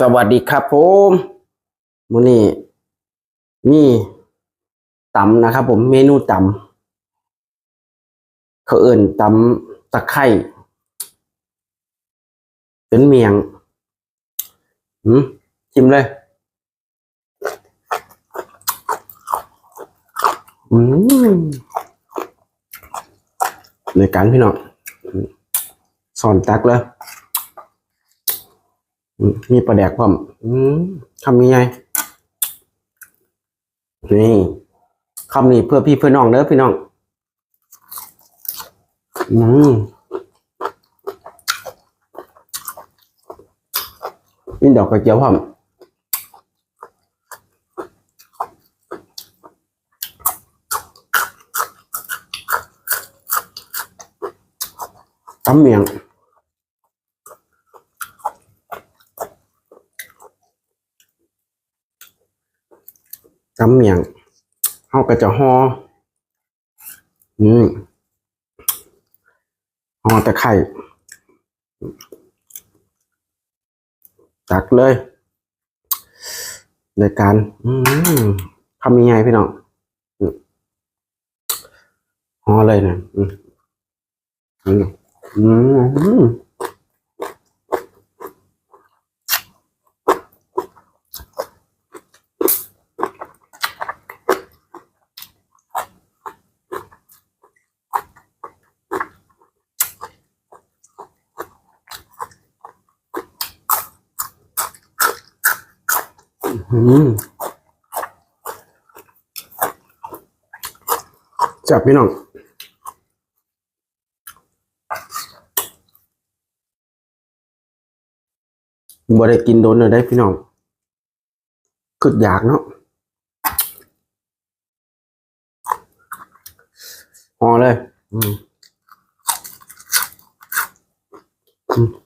สวัสดีครับผมมื้อนี้มีตำนะครับ ผมเมนูตำเขาเอิ่นตำตะไคร่เป็นเมียงหืมชิมเลยอืมในการพี่น้องสอนตักเลย มีปลาแดกพร้อมคำนี้ไงนี่คำนี้เพื่อพี่เพื่อน้องเด้อพี่น้อง อืมนี่ดอกกระเจียวพร้อมตำเมียง กำเมียงเขาก็จะห่ออืมห่อตะไคร่ตักเลยในการอืมทำยังไงพี่น้องอืมห่อเลยนะอืมอืม อืมจับพี่น้องบ่ได้กินโดนเลยได้พี่น้องคืออยากเนาะพอเลย อืมอืม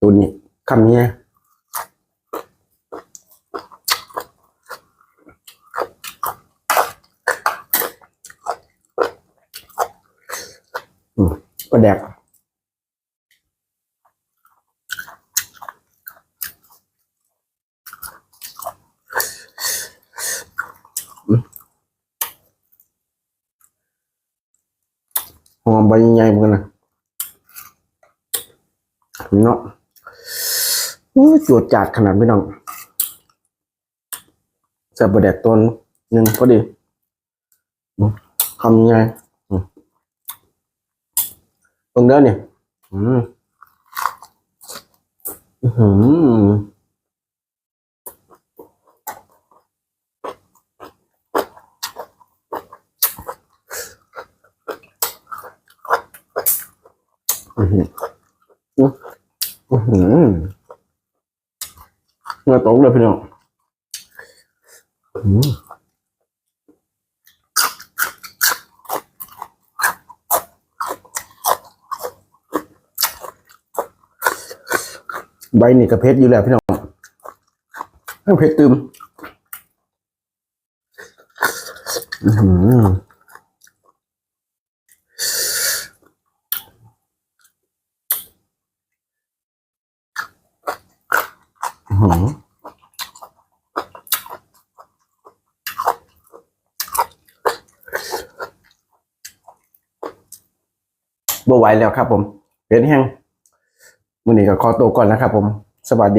ตัวนี้คำนี้นะอืมปลาแดกหอมใบใหญ่เหมือนกันนะเนาะ จวดจัดขนาดไม่ต้องจะประแดกตัวหนึ่งพอดีทำยังไงตรงเด้อเนี่ยอืมอื้อหืออือหื ออื้อหือเมื่อตกเลยพี่น้องใบนี่กระเพชรอยู่แล้วพี่น้องเพชรตืมอื้อหืออื้อหือ บ่ไหวแล้วครับผมเป็นแห้งมื้อนี้ก็ขอตัวก่อนนะครับผม สวัสดี